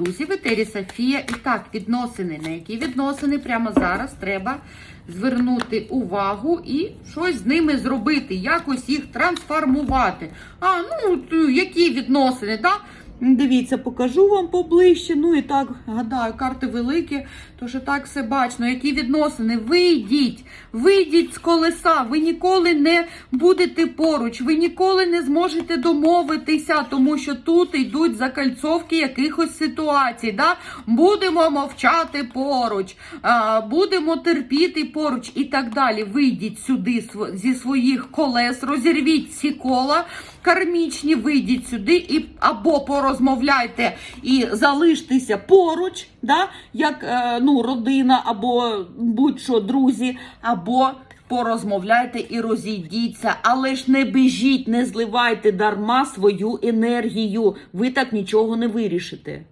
Друзі, в етері Софія. І так, відносини. На які відносини прямо зараз треба звернути увагу і щось з ними зробити, якось їх трансформувати. А, ну, які відносини, так? Да? Дивіться, покажу вам поближче. Ну і так, гадаю, карти великі, тож і так все бачно. Які відносини? Вийдіть, вийдіть з колеса, ви ніколи не будете поруч, ви ніколи не зможете домовитися, тому що тут йдуть закальцовки якихось ситуацій. Да? Будемо мовчати поруч, будемо терпіти поруч і так далі. Вийдіть сюди зі своїх колес, розірвіть ці кола кармічні, вийдіть сюди і або порозмовляйте і залиштеся поруч, да? як е, ну, родина, або будь-що друзі, або порозмовляйте і розійдіться, але ж не біжіть, не зливайте дарма свою енергію. Ви так нічого не вирішите.